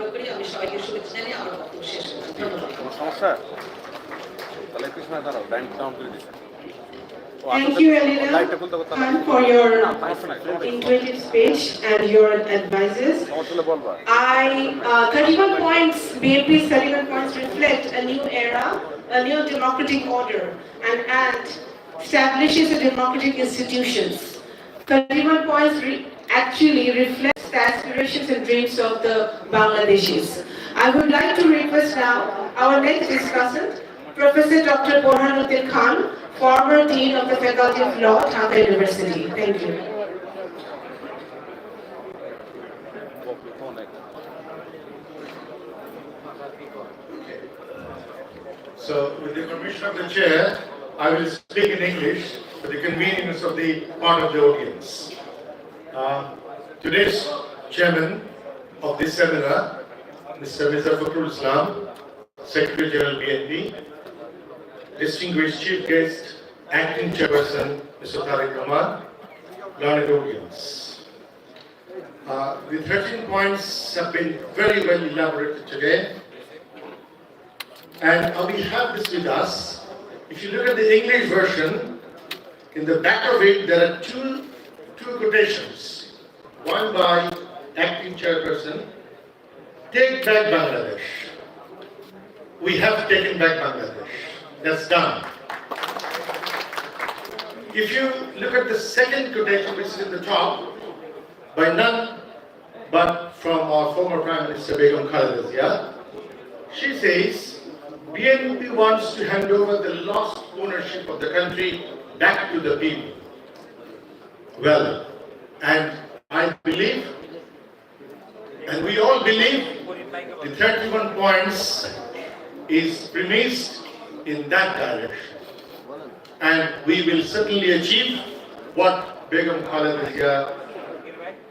কামনা করি আমি সবাইকে শুভেচ্ছা জানিয়ে আমার বক্তব্য শেষ করছি ধন্যবাদ কোনো সমস্যা তাহলে একটু সময় দাঁড়াও লাইন ডাউন করে দিচ্ছে ও Thank you, Elena লাইটটা খুলতে করতে Khan, for your সমস্যা নাই সমস্যা নাই। intuitive speech and your advices. সমস্যা হলে বলবা I, uh, 31 points, BNP's 31 points reflect a new era, a new democratic order, and, and establishes the democratic institutions. 31 points re- actually reflects the aspirations and dreams of the Bangladeshis. I would like to request now our next discussant, Professor Dr. Borhanuddin Khan, former Dean of the Faculty of Law, Dhaka University. Thank you. So, with the permission of the chair, I will speak in English for the convenience of the part of the audience. Uh, Today's chairman of this seminar, Mr. Mizar Fakhrul Islam, Secretary General BNP, distinguished chief guest, acting chairperson, Mr. Tariq Rahman, learned audience. Uh, The 13 points have been very well elaborated today. And uh, we have this with us. If you look at the English version, in the back of it, there are two, two quotations. One by acting chairperson, take back Bangladesh. We have taken back Bangladesh. That's done. If you look at the second quotation, which is in the top, by none but from our former Prime Minister Begum Khaleda Zia, she says, BNP wants to hand over the lost ownership of the country back to the people. Well, and I believe, and we all believe, the 31 points is premised in that direction. And we will certainly achieve what Begum Khaleda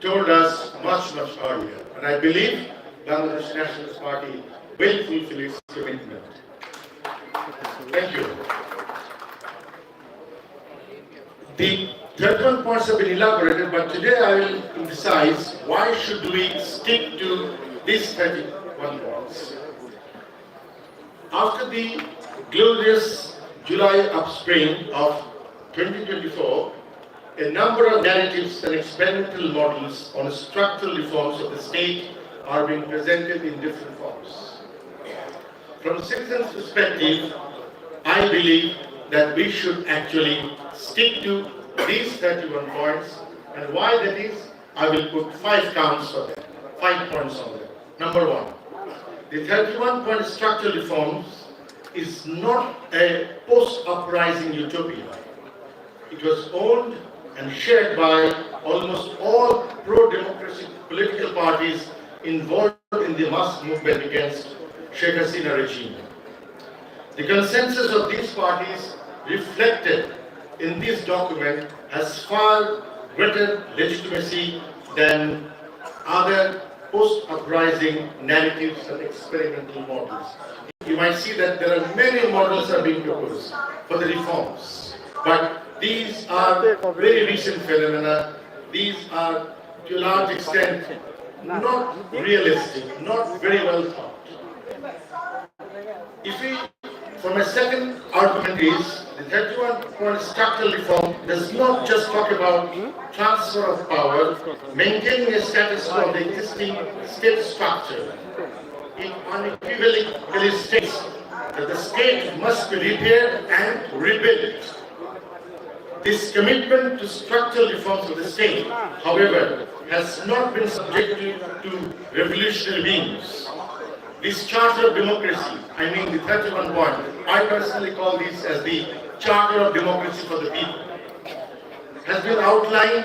told us much, much earlier. And I believe Bangladesh Nationalist Party will fulfill its commitment. Thank you. The 31 points have been elaborated, but today I will emphasize why should we stick to these 31 points. After the glorious July upspring of 2024, a number of narratives and experimental models on structural reforms of the state are being presented in different forms. From a citizen's perspective, I believe that we should actually stick to these 31 points. And why that is, I will put five counts on them, five points on them. Number one, the 31 point structural reforms is not a post-uprising utopia. It was owned and shared by almost all pro-democracy political parties involved in the mass movement against Sheikh Hasina regime. The consensus of these parties reflected in this document has far greater legitimacy than other post-uprising narratives and experimental models. You might see that there are many models are being proposed for the reforms, but these are very recent phenomena. These are to a large extent not realistic, not very well thought. If we, for my second argument is, 31 point structural reform does not just talk about transfer of power, maintaining a status quo of the existing state structure. It unequivocally states that the state must be repaired and rebuilt. This commitment to structural reforms of the state, however, has not been subjected to revolutionary means. This charter of democracy, I mean the 31 point, I personally call this as the charter of democracy for the people, has been outlined,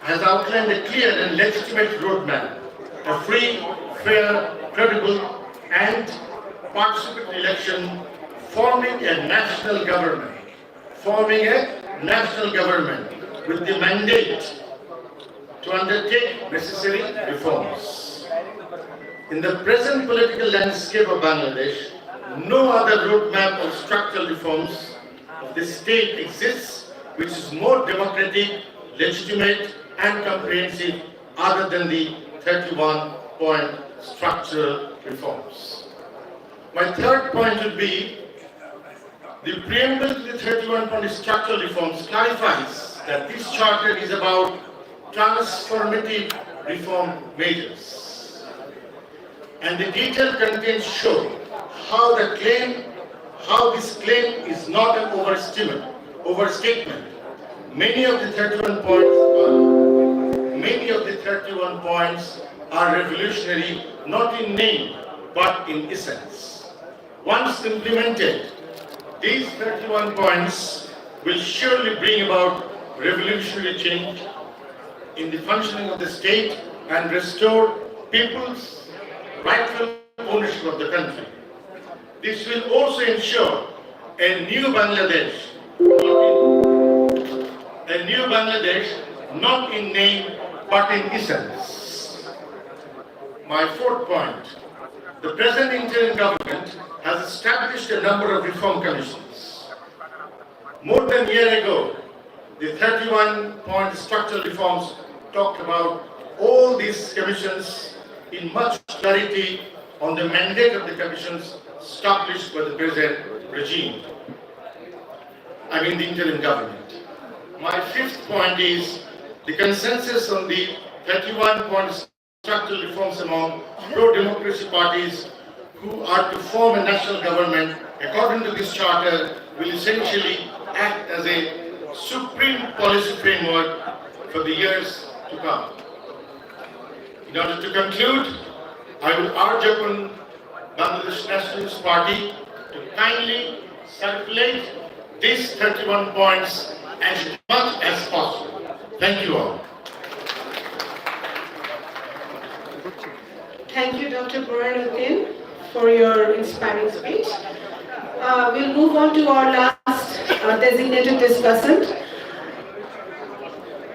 has outlined a clear and legitimate roadmap, a free, fair, credible, and participatory election forming a national government, forming a national government with the mandate to undertake necessary reforms. In the present political landscape of Bangladesh, no other roadmap of structural reforms of the state exists which is more democratic, legitimate, and comprehensive other than the 31 point structural reforms. My third point would be the preamble to the 31 point structural reforms clarifies that this charter is about transformative reform measures. And the detailed contents show how the claim, how this claim is not an overstatement, overstatement. Many of the 31 points are, many of the 31 points are revolutionary not in name but in essence. Once implemented, these 31 points will surely bring about revolutionary change in the functioning of the state and restore people's rightful ownership of the country. This will also ensure a new Bangladesh, a new Bangladesh, not in name but in essence. My fourth point, the present interim government has established a number of reform commissions. More than a year ago, the 31-point structural reforms talked about all these commissions in much clarity on the mandate of the commissions established by the present regime. I mean the interim government. My fifth point is the consensus on the 31-point structural reforms among pro-democracy parties who are to form a national government according to this charter will essentially act as a supreme policy framework for the years to come. In order to conclude, I will urge upon Bangladesh Nationalist Party to kindly circulate these 31 points as much as possible. Thank you all. Thank you, Dr. Burhanuddin, for your inspiring speech. Uh, We'll move on to our last uh, designated discussant.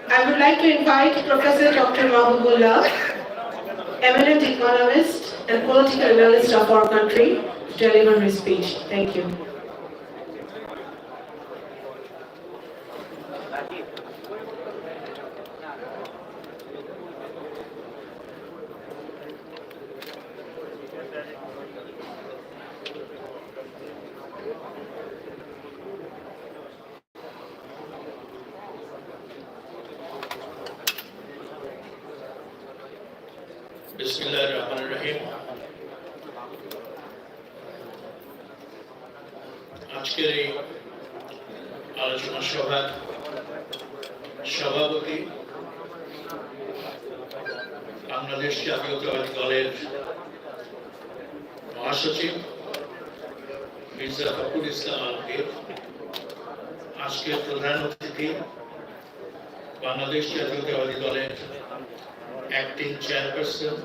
I would like to invite Professor Dr. Mahbubullah, eminent economist and political analyst of our country, deliver his speech. Thank you. বিসমিল্লাহ রহমান রহিম। আজকের এই আলোচনা সভার সভাপতি বাংলাদেশ জাতীয়তাবাদী দলের মহাসচিব মির্জা ফখরুল ইসলাম আলমগীর, আজকের প্রধান অতিথি বাংলাদেশ জাতীয়তাবাদী দলের অ্যাক্টিং চেয়ারপারসন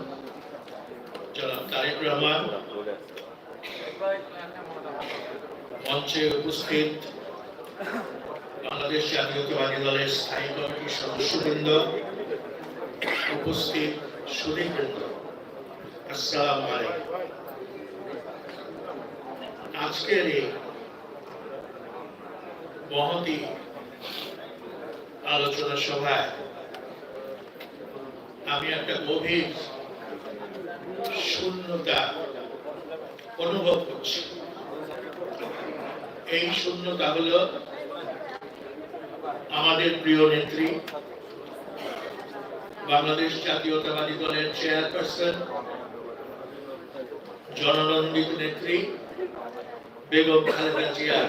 জনাব তারেক রহমান মঞ্চে উপস্থিত বাংলাদেশ জাতীয়তাবাদী দলের স্থায়ী কমিটির সদস্যবৃন্দ, উপস্থিত সুদীবৃন্দ আসসালাম আলাইকুম। আজকের এই মহতি আলোচনা সভায় আমি একটা গভীর শূন্যতা অনুভব করছি। এই শূন্যতা হলো আমাদের প্রিয় নেত্রী, বাংলাদেশ জাতীয়তাবাদী দলের চেয়ারপারসন, জননন্দিত নেত্রী, বেগম খালেদা জিয়ার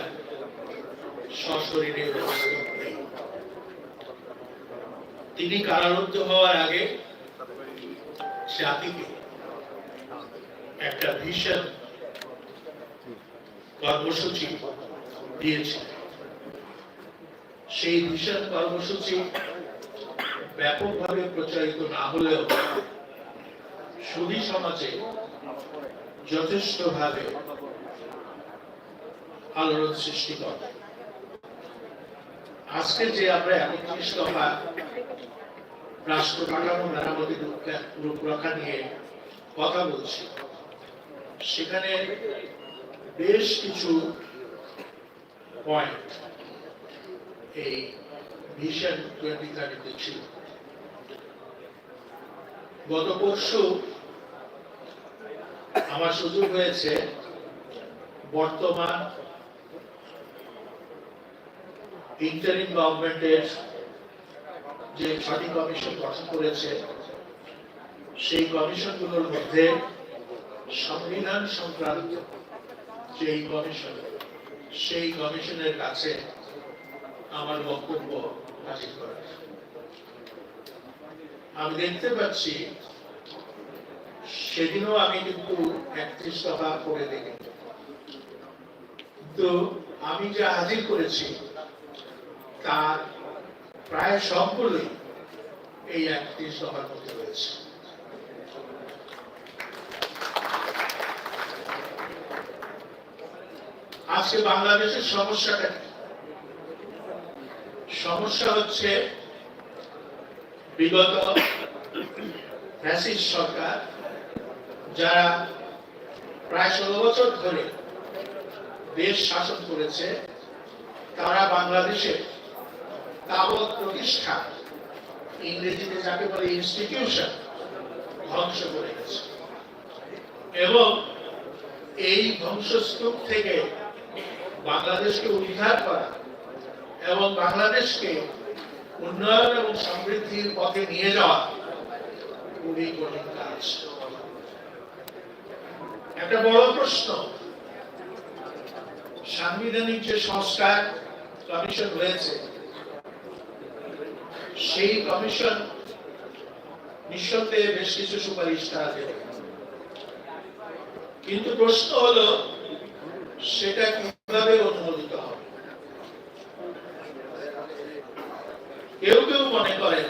সশরীরে তিনি কারারুদ্ধ হওয়ার আগে জাতিকে একটা ভীষণ কর্মসূচি দিয়েছে। সেই ভীষণ কর্মসূচি ব্যাপকভাবে প্রচারিত না হলেও সুধী সমাজে যথেষ্টভাবে আলোড়ন সৃষ্টি করে। আজকে যে আমরা একত্রিশ দফা রাষ্ট্র কাঠামো রূপরেখা নিয়ে কথা বলছি। সেখানে বেশ কিছু পয়েন্ট এই ভিশন টোয়েন্টি থার্টিতে ছিল। গত পরশু আমার সুযোগ হয়েছে বর্তমান ইন্টারিম গভর্নমেন্টের যে ছটি কমিশন গঠন করেছে, সেই কমিশনগুলোর মধ্যে সংবিধান সংক্রান্ত যেই কমিশন সেই কমিশনের কাছে আমার বক্তব্য হাজির করা আমি দেখতে পাচ্ছি, সেদিনও আমি কিন্তু একত্রিশ দফা করে দেখি তো আমি যা হাজির করেছি, তার প্রায় সবগুলোই এই একত্রিশ দফার মধ্যে রয়েছে আজকে বাংলাদেশের সমস্যাটা কি? সমস্যা হচ্ছে বিগত ফ্যাসিস্ট সরকার, যারা প্রায় ষোলো বছর ধরে দেশ শাসন করেছে, তারা বাংলাদেশের তাবৎ প্রতিষ্ঠা। ইংরেজিতে যাকে বলে ইনস্টিটিউশন ধ্বংস করে গেছে এবং এই ধ্বংসস্তূপ থেকে বাংলাদেশকে উদ্ধার করা এবং বাংলাদেশকে উন্নয়ন এবং সমৃদ্ধির পথে নিয়ে যাওয়া খুবই কঠিন কাজ। একটা বড় প্রশ্ন। সাংবিধানিক যে সংস্কার কমিশন রয়েছে সেই কমিশন নিঃসন্দেহে বেশ কিছু সুপারিশ তারা দেবে কিন্তু প্রশ্ন হলো, সেটা কীভাবে অনুমোদিত হবে? কেউ কেউ মনে করেন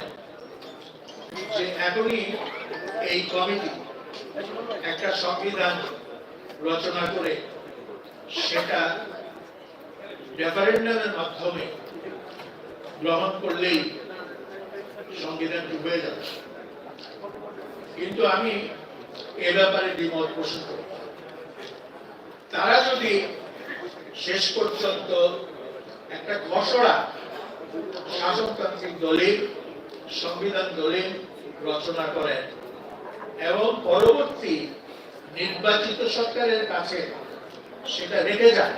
যে এখনই এই কমিটি একটা সংবিধান রচনা করে সেটা রেফারেন্ডামের মাধ্যমে গ্রহণ করলেই সংবিধানটি হয়ে যাবে কিন্তু আমি এ ব্যাপারে দ্বিমত পোষণ করি। তারা যদি শেষ পর্যন্ত একটা খসড়া শাসনতান্ত্রিক দলিল, সংবিধান দলিল রচনা করেন এবং পরবর্তী নির্বাচিত সরকারের কাছে সেটা রেখে যান,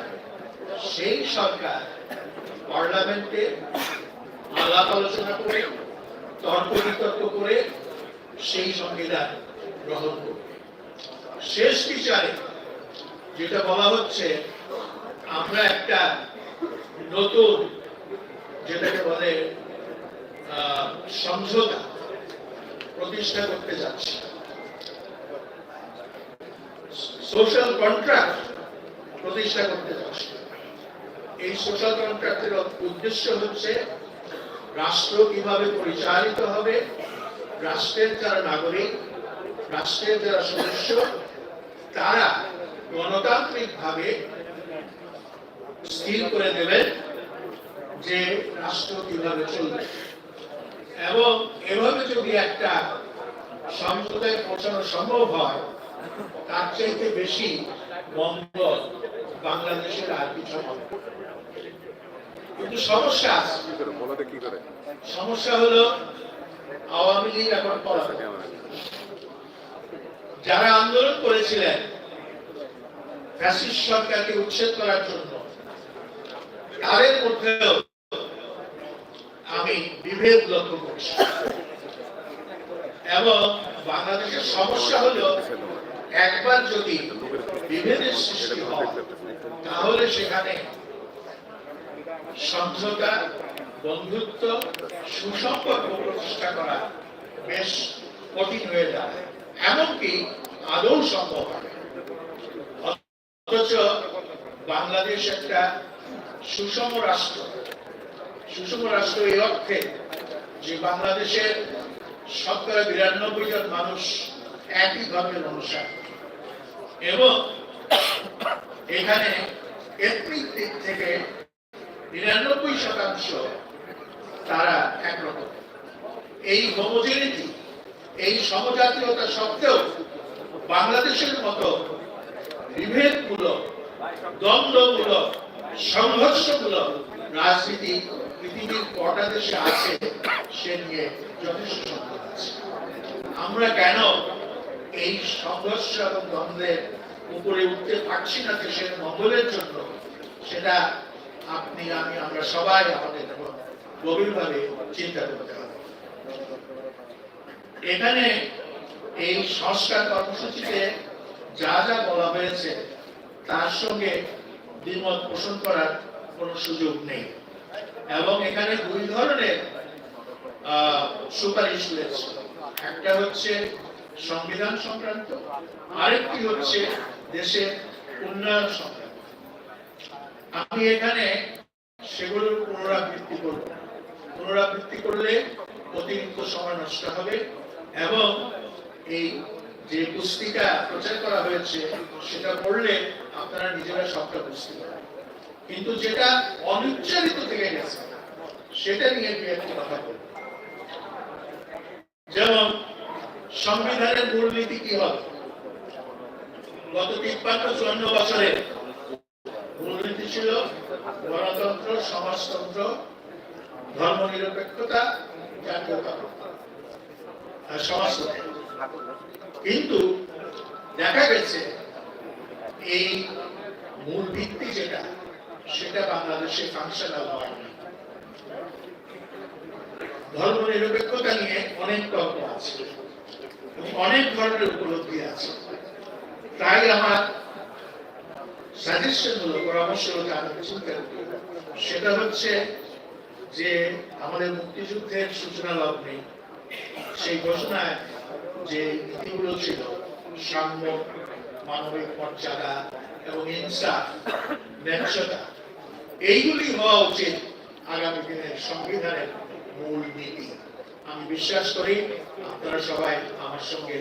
সেই সরকার পার্লামেন্টে আলাপ আলোচনা করে তর্ক বিতর্ক করে সেই সংবিধান গ্রহণ করবে। শেষ বিচারে যেটা বলা হচ্ছে, আমরা একটা নতুন যেটাকে বলে সমঝোতা প্রতিষ্ঠা করতে যাচ্ছি। সোশ্যাল কন্ট্রাক্ট প্রতিষ্ঠা করতে যাচ্ছি। এই সোশ্যাল কন্ট্রাক্টের উদ্দেশ্য হচ্ছে রাষ্ট্র কীভাবে পরিচালিত হবে রাষ্ট্রের যারা নাগরিক, রাষ্ট্রের যারা সদস্য, তারা গণতান্ত্রিক ভাবে স্থির করে দেবেন যে রাষ্ট্র কীভাবে চলবে এবং এভাবে যদি একটা সমঝোতায় পৌঁছানো সম্ভব হয়, তার চাইতে বেশি মঙ্গল বাংলাদেশের আর কিছু হবে। কিন্তু সমস্যা আছে। সমস্যা হলো আওয়ামী লীগ এখন যারা আন্দোলন করেছিলেন ফ্যাসিস্ট সরকারকে উচ্ছেদ করার জন্য তাদের মধ্যেও আমি বিভেদ লক্ষ্য করছি। এবং বাংলাদেশের সমস্যা হলো একবার যদি বিভেদের সৃষ্টি হয় তাহলে সেখানে সমঝোতা বন্ধুত্ব, সুসম্পর্ক প্রতিষ্ঠা করা বেশ কঠিন হয়ে যায়। এমনকি আদৌ সম্ভব হবে অথচ বাংলাদেশ একটা সুষম রাষ্ট্র। সুষম রাষ্ট্র এই অর্থে যে বাংলাদেশের শতকরা বিরানব্বই জন মানুষ একই ধর্মের অনুসার। এবং এখানে দিক থেকে নিরানব্বই শতাংশ তারা একরকম। এই হোমোজেনিটি, এই সমজাতীয়তা সত্ত্বেও বাংলাদেশের মতো বিভেদমূলক, দ্বন্দ্বমূলক, সংঘর্ষমূলক রাজনীতি পৃথিবীর কটা দেশে আছে, সে নিয়ে যথেষ্ট সন্দেহ আছে। আমরা কেন এই সংঘর্ষ এবং দ্বন্দ্বের উপরে উঠতে পারছি না দেশের মঙ্গলের জন্য, সেটা আপনি, আমি, আমরা সবাই আমাদের গভীরভাবে চিন্তা করতে হবে। এখানে এই সংস্কার কর্মসূচিতে যা যা বলা হয়েছে, তার সঙ্গে দ্বিমত পোষণ করার কোনো সুযোগ নেই। এবং এখানে দুই ধরনের সুপারিশ রয়েছে একটা হচ্ছে সংবিধান সংক্রান্ত, আরেকটি হচ্ছে দেশের উন্নয়ন সংক্রান্ত। আমি এখানে সেগুলোর পুনরাবৃত্তি করব। পুনরাবৃত্তি করলে অতিরিক্ত সময় নষ্ট হবে এবং এই যে পুস্তিকা প্রচার করা হয়েছে, সেটা পড়লে আপনারা নিজেরা সবটা বুঝতে পারবেন। কিন্তু যেটা অনুচ্চারিত থেকে গেছে, সেটা নিয়ে দু একটি কথা বলব। যেমন সংবিধানের মূলনীতি কি হবে? গত তিপ্পান্ন চুয়ান্ন বছরে গণতন্ত্র, সমাজতন্ত্র, ধর্মনিরপেক্ষতা জাতীয়তাবাদ আর সমাজতন্ত্র। কিন্তু দেখা গেছে, এই মূল ভিত্তি যেটা, সেটা বাংলাদেশে ফাংশনাল হয়নি। ধর্ম নিরপেক্ষতা নিয়ে অনেক তর্ক আছে অনেক ধরনের উপলব্ধি আছে। তাই আমার সাজেশন হলো পরামর্শ হলো চিন্তা করি সেটা হচ্ছে যে আমাদের মুক্তিযুদ্ধের সূচনা লগ্নে সেই ঘোষণায় যে নীতিগুলো ছিল, সাম্য, মানবিক মর্যাদা এবং ইনসাফ ন্যায্যতা এইগুলি হওয়া উচিত আগামী দিনের সংবিধানের মূল নীতি। আমি বিশ্বাস করি আপনারা সবাই আমার সঙ্গে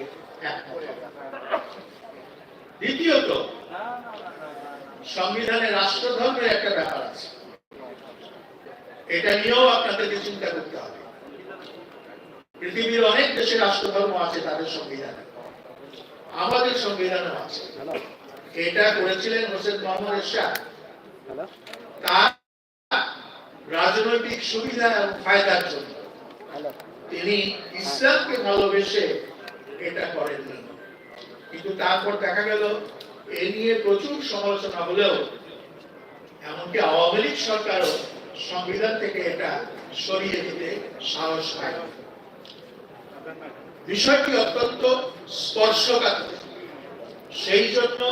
একমত। দ্বিতীয়ত সংবিধানে রাষ্ট্রধর্মের একটা ব্যাপার আছে। এটা নিয়েও আপনাদেরকে চিন্তা করতে হবে। পৃথিবীর অনেক দেশে রাষ্ট্রধর্ম আছে তাদের সংবিধানে। আমাদের সংবিধানও আছে। এটা করেছিলেন হোসেন মোহাম্মদ এরশাদ। তার রাজনৈতিক সুবিধা এবং ফায়দার জন্য। তিনি ইসলামকে ভালোবেসে এটা করেননি। কিন্তু তারপর দেখা গেল এ নিয়ে প্রচুর সমালোচনা হলেও এমনকি আওয়ামী লীগ সরকারও সংবিধান থেকে এটা সরিয়ে দিতে সাহস পায় বিষয়টি অত্যন্ত স্পর্শকাতর। সেই জন্য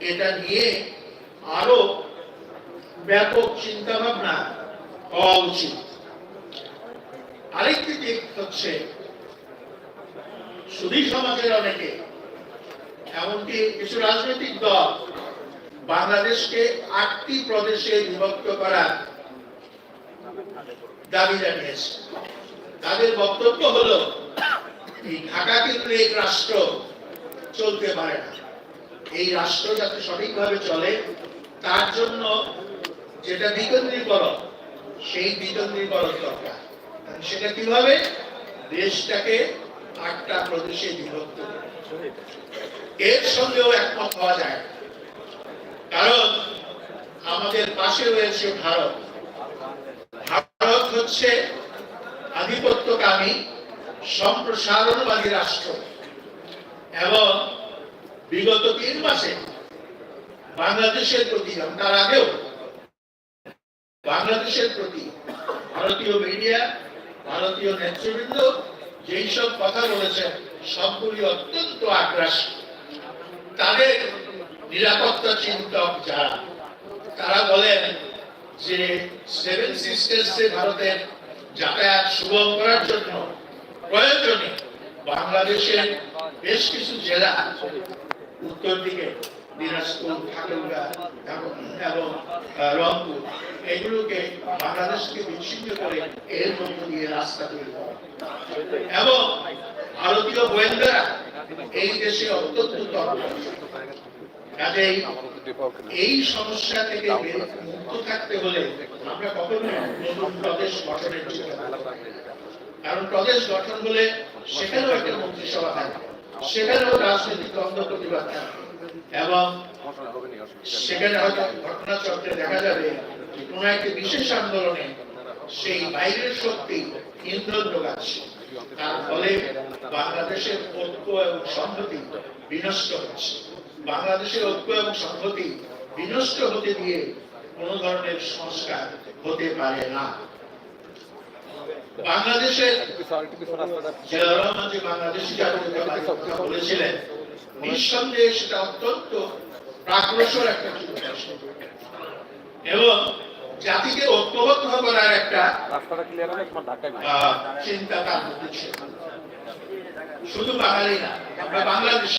এটা নিয়ে আরও ব্যাপক চিন্তা ভাবনা হওয়া উচিত। আরেকটি দিক হচ্ছে, সুধী সমাজের অনেকে এমনকি কিছু রাজনৈতিক দল বাংলাদেশকে আটটি প্রদেশে বিভক্ত করার দাবি জানিয়েছে। তাদের বক্তব্য হলো, এই ঢাকা কেন্দ্রিক রাষ্ট্র চলতে পারে না। এই রাষ্ট্র যাতে সঠিকভাবে চলে, তার জন্য যেটা বিকেন্দ্রীকরণ সেই বিকেন্দ্রীকরণ দরকার। সেটা কীভাবে? দেশটাকে আটটা প্রদেশে বিভক্ত করে। এর সঙ্গেও একমত হওয়া যায়। কারণ আমাদের পাশে রয়েছে ভারত। ভারত হচ্ছে আধিপত্যকামী, সম্প্রসারণবাদী রাষ্ট্র। এবং বিগত তিন মাসে বাংলাদেশের প্রতি, তার আগেও বাংলাদেশের প্রতি ভারতীয় মিডিয়া, ভারতীয় নেতৃবৃন্দ যেই সব কথা বলেছেন, সবগুলি অত্যন্ত আগ্রাসী। তাদের নিরাপত্তা চিন্তক যারা, তারা বলেন যে সেভেন সিস্টার্সে ভারতের যাতায়াত সুগম করার জন্য প্রয়োজনে বাংলাদেশের বেশ কিছু জেলা উত্তর দিকে, দিনাজপুর, ঠাকুরগা এবং রংপুর, এগুলোকে বাংলাদেশ থেকে বিচ্ছিন্ন করে এর মধ্য দিয়ে রাস্তা তৈরি করা। এবং ভারতীয় গোয়েন্দারা এই দেশে অত্যন্ত কাজেই এই সমস্যা থেকে মুক্ত থাকতে হলে আমরা কখনো নতুন প্রদেশ গঠনের। কারণ প্রদেশ গঠন হলে সেখানেও একটা মন্ত্রিসভা থাকবে। সেখানেও রাজনৈতিক দ্বন্দ্ব প্রতিবাদ থাকবে। এবং সেখানে হয়তো ঘটনাচক্রে দেখা যাবে কোনো একটি বিশেষ আন্দোলনে সেই বাইরের শক্তি ইন্ধন যোগাচ্ছে তার ফলে বাংলাদেশের ঐক্য এবং সংহতি বিনষ্ট হচ্ছে। বাংলাদেশের ঐক্য এবং সংহতি বিনষ্ট হতে দিয়ে কোন ধরনের সংস্কার হতে পারে না। বাংলাদেশের বলেছিলেন, নিঃসন্দেহে সেটা অত্যন্ত একটা এবং জাতিকে ঐক্যবদ্ধ করার একটা। চিন্তা তার মধ্যে ছিল শুধু বাঙালি না আমরা বাংলাদেশ